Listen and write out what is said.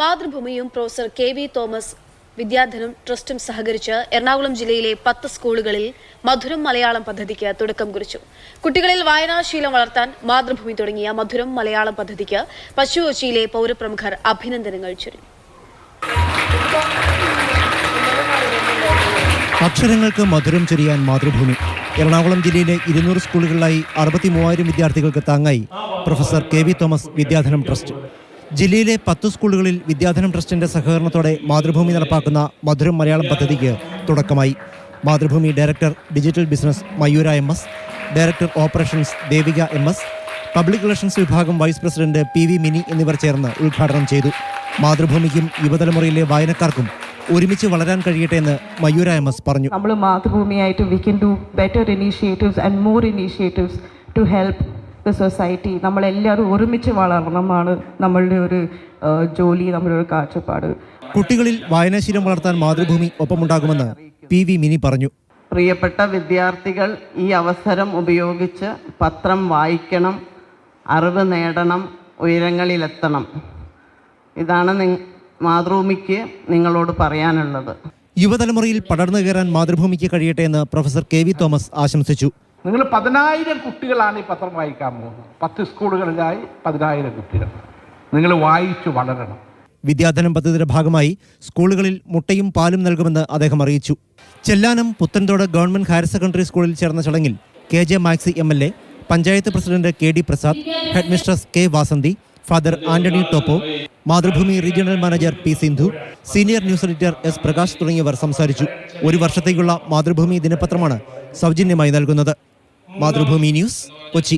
മാതൃഭൂമിയും professor K V Thomas Vidyadhanam ട്രസ്റ്റും സഹകരിച്ച് എറണാകുളം ജില്ലയിലെ പത്ത് സ്കൂളുകളിൽ മധുരം മലയാളം പദ്ധതിക്ക് തുടക്കം കുറിച്ചു. കുട്ടികളിൽ വായനാശീലം വളർത്താൻ മാതൃഭൂമി തുടങ്ങിയ മധുരം മലയാളം പദ്ധതിക്ക് പശുകൊച്ചിയിലെ പൗരപ്രമുഖർ അഭിനന്ദനങ്ങൾ ചൊരിഞ്ഞു. അക്ഷരങ്ങൾക്ക് മധുരം ചൊരിയാൻ മാതൃഭൂമി. എറണാകുളം ജില്ലയിലെ ഇരുന്നൂറ് സ്കൂളുകളിലായി അറുപത്തി മൂവായിരം വിദ്യാർത്ഥികൾക്ക് താങ്ങായി professor K V Thomas Vidyadhanam trust. ജില്ലയിലെ പത്ത് സ്കൂളുകളിൽ വിദ്യാധനം ട്രസ്റ്റിന്റെ സഹകരണത്തോടെ മാതൃഭൂമി നടപ്പാക്കുന്ന മധുരം മലയാളം പദ്ധതിക്ക് തുടക്കമായി. Mathrubhumi director digital business Mayura M S director operations Devika M S public relations വിഭാഗം vice president P V Mini എന്നിവർ ചേർന്ന് ഉദ്ഘാടനം ചെയ്തു. മാതൃഭൂമിക്കും യുവതലമുറയിലെ വായനക്കാർക്കും ഒരുമിച്ച് വളരാൻ കഴിയട്ടെ എന്ന് മയൂര എം എസ് പറഞ്ഞു. നമ്മൾ മാതൃഭൂമിയായിട്ട് we can do better initiatives and more initiatives to help society നമ്മളെല്ലാവരും ഒരുമിച്ച് വളരണമാണ് നമ്മളുടെ ഒരു ജോലി നമ്മുടെ ഒരു കാഴ്ചപ്പാട്. കുട്ടികളിൽ വായനാശീലം വളർത്താൻ മാതൃഭൂമി ഒപ്പമുണ്ടാകുമെന്ന് പി വി മിനി പറഞ്ഞു. പ്രിയപ്പെട്ട വിദ്യാർത്ഥികൾ ഈ അവസരം ഉപയോഗിച്ച് പത്രം വായിക്കണം അറിവ് നേടണം ഉയരങ്ങളിലെത്തണം. ഇതാണ് മാതൃഭൂമിക്ക് നിങ്ങളോട് പറയാനുള്ളത്. യുവതലമുറയിൽ പടർന്നു കയറാൻ മാതൃഭൂമിക്ക് കഴിയട്ടെ എന്ന് പ്രൊഫസർ കെ വി തോമസ് ആശംസിച്ചു. നിങ്ങൾ പതിനായിരം കുട്ടികളാണ് ഈ പത്രം വായിക്കാൻ പോകുന്നത്. പത്ത് സ്കൂളുകളിലായി പതിനായിരം കുട്ടികൾ. നിങ്ങൾ വായിച്ചു വളരണം. വിദ്യാധനം പദ്ധതിയുടെ ഭാഗമായി സ്കൂളുകളിൽ മുട്ടയും പാലും നൽകുമെന്ന് അദ്ദേഹം അറിയിച്ചു. Chellanam Puthenthode government higher secondary സ്കൂളിൽ ചേർന്ന ചടങ്ങിൽ K J Maxi M L A panchayat president K D Prasad head mistress K Vasanthi father Antony Toppo Mathrubhumi regional manager P Sindhu senior news editor S Prakash തുടങ്ങിയവർ സംസാരിച്ചു. ഒരു വർഷത്തേക്കുള്ള മാതൃഭൂമി ദിനപത്രമാണ് സൗജന്യമായി നൽകുന്നത്. Mathrubhumi news Kochi